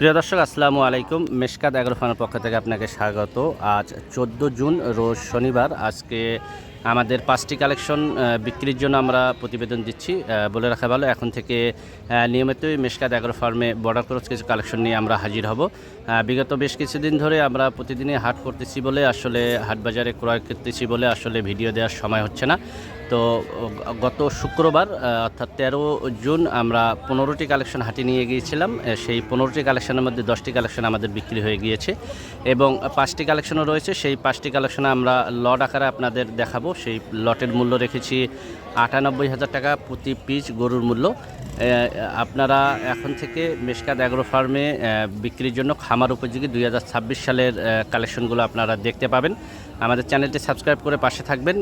প্রিয় দর্শক, আসসালামু আলাইকুম। মেশকাত অ্যাগ্রোফানের পক্ষ থেকে আপনাকে স্বাগত। আজ চোদ্দ জুন, রোজ শনিবার। আজকে আমাদের পাঁচটি কালেকশন বিক্রির জন্য আমরা প্রতিবেদন দিচ্ছি। বলে রাখা ভালো, এখন থেকে নিয়মিতই মেশকাত অ্যাগ্রো ফার্মে বর্ডার ক্রস কিছু কালেকশন নিয়ে আমরা হাজির হব। বিগত বেশ কিছুদিন ধরে আমরা প্রতিদিনই হাট করতেছি বলে, আসলে হাট বাজারে ক্রয় করতেছি বলে আসলে ভিডিও দেওয়ার সময় হচ্ছে না। তো গত শুক্রবার অর্থাৎ তেরো জুন আমরা পনেরোটি কালেকশন হাটে নিয়ে গিয়েছিলাম। সেই পনেরোটি কালেকশনের মধ্যে দশটি কালেকশন আমাদের বিক্রি হয়ে গিয়েছে। এবং পাঁচটি কালেকশনও রয়েছে, সেই পাঁচটি কালেকশন আমরা লড আকারে আপনাদের দেখাবো। সেই লটের মূল্য রেখেছি আটানব্বই হাজার টাকা প্রতি পিস গরুর মূল্য। আপনারা এখন থেকে মেশকাত অ্যাগ্রো ফার্মে বিক্রির জন্য খামার উপযোগী দুই হাজার ছাব্বিশ সালের কালেকশনগুলো আপনারা দেখতে পাবেন। আমাদের চ্যানেলটি সাবস্ক্রাইব করে পাশে থাকবেন।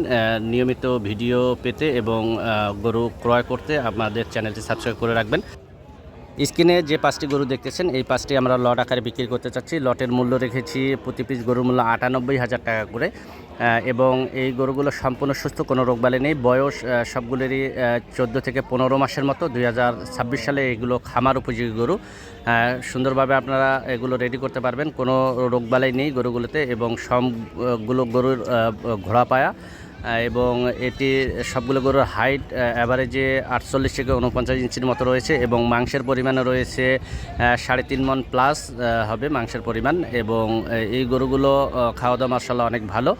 নিয়মিত ভিডিও পেতে এবং গরু ক্রয় করতে আমাদের চ্যানেলটি সাবস্ক্রাইব করে রাখবেন। স্ক্রিনে যে পাঁচটি গরু দেখতেছেন, এই পাঁচটি আমরা লট আকারে বিক্রি করতে চাচ্ছি। লটের মূল্য রেখেছি প্রতি পিস গরুর মূল্য আটানব্বই হাজার টাকা করে। এবং এই গরুগুলো সম্পূর্ণ সুস্থ, কোনো রোগবালি নেই। বয়স সবগুলোরই চোদ্দ থেকে পনেরো মাসের মতো। দু হাজার ছাব্বিশ সালে এগুলো খামার উপযোগী গরু। সুন্দরভাবে আপনারা এগুলো রেডি করতে পারবেন। কোনো রোগবালাই নেই গরুগুলোতে এবং সবগুলো গরুর ঘোড়া পায়া। এবং এটি সবগুলো গরুর হাইট অ্যাভারেজে আটচল্লিশ থেকে উনপঞ্চাশ ইঞ্চির মতো রয়েছে এবং মাংসের পরিমাণও রয়েছে সাড়ে তিন মন প্লাস হবে মাংসের পরিমাণ এবং এই গরুগুলো খাওয়া দাওয়া মার্শাল্লাহ অনেক ভালো।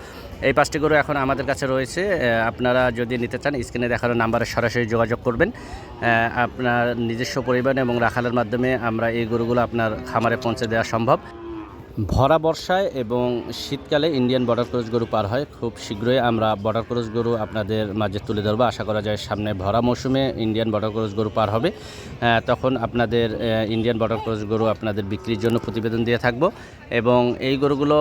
এই পাঁচটি গরু এখন আমাদের কাছে রয়েছে আপনারা যদি নিতে চান, স্ক্রিনে দেখানো নাম্বারে সরাসরি যোগাযোগ করবেন। আপনার নিজস্ব পরিবহন এবং রাখালের মাধ্যমে আমরা এই গরুগুলো আপনার খামারে পৌঁছে দেওয়া সম্ভব। ভরা বর্ষায় এবং শীতকালে ইন্ডিয়ান বর্ডার ক্রস গরু পার হয়, খুব শীঘ্রই আমরা বর্ডার ক্রস গরু আপনাদের মাঝে তুলে ধরবো। আশা করা যায় সামনে ভরা মৌসুমে ইন্ডিয়ান বর্ডার ক্রস গরু পার হবে। তখন আপনাদের ইন্ডিয়ান বর্ডার ক্রস গরু আপনাদের বিক্রির জন্য প্রতিবেদন দিয়ে থাকব। এবং এই গরুগুলো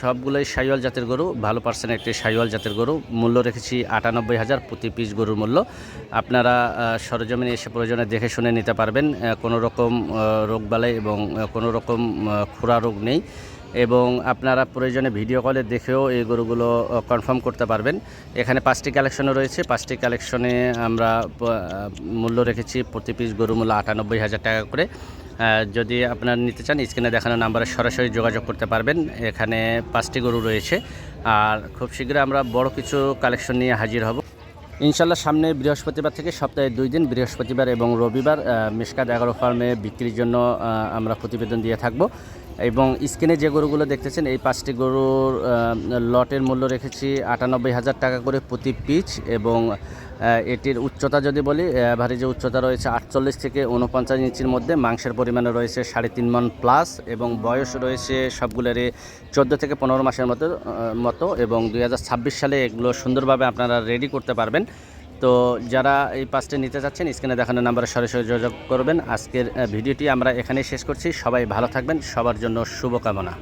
সবগুলোই সাইওয়াল জাতের গরু, ভালো পার্সেন্ট একটি সাইওয়াল জাতের গরু। মূল্য রেখেছি আটানব্বই হাজার প্রতি পিস গরুর মূল্য। আপনারা সরজমিনে এসে প্রয়োজনে দেখে শুনে নিতে পারবেন। কোনো রকম রোগবালাই এবং কোনো রকম খুরা রোগ নেই। এবং আপনারা প্রয়োজনে ভিডিও কলে দেখেও এই গরুগুলো কনফার্ম করতে পারবেন। এখানে পাঁচটি কালেকশনও রয়েছে। পাঁচটি কালেকশনে আমরা মূল্য রেখেছি প্রতি পিস গরু মূল্য আটানব্বই হাজার টাকা করে। যদি আপনারা নিতে চান স্ক্রিনে দেখানো নাম্বারে সরাসরি যোগাযোগ করতে পারবেন। এখানে পাঁচটি গরু রয়েছে। আর খুব শীঘ্রই আমরা বড় কিছু কালেকশন নিয়ে হাজির হব। ইনশাল্লাহ সামনে বৃহস্পতিবার থেকে সপ্তাহে দুই দিন বৃহস্পতিবার এবং রবিবার আহ, মিশকাত এগারো ফার্মে বিক্রির জন্য আমরা প্রতিবেদন দিয়ে থাকব। এবং স্ক্রিনে যে গরুগুলো দেখতেছেন, এই পাঁচটি গরুর লটের মূল্য রেখেছি আটানব্বই হাজার টাকা করে প্রতি পিচ এবং এটির উচ্চতা যদি বলি ভারী যে উচ্চতা রয়েছে আটচল্লিশ থেকে উনপঞ্চাশ ইঞ্চির মধ্যে, মাংসের পরিমাণে রয়েছে সাড়ে তিন মন প্লাস এবং বয়স রয়েছে সবগুলোরই চোদ্দ থেকে পনেরো মাসের মতো মতো এবং দু হাজার ছাব্বিশ সালে এগুলো সুন্দরভাবে আপনারা রেডি করতে পারবেন। তো যারা এই পাঁচটি নিতে চাচ্ছেন, স্ক্রিনে দেখানো নাম্বারে সরাসরি যোগাযোগ করবেন। আজকের ভিডিওটি আমরা এখানেই শেষ করছি। সবাই ভালো থাকবেন। সবার জন্য শুভকামনা।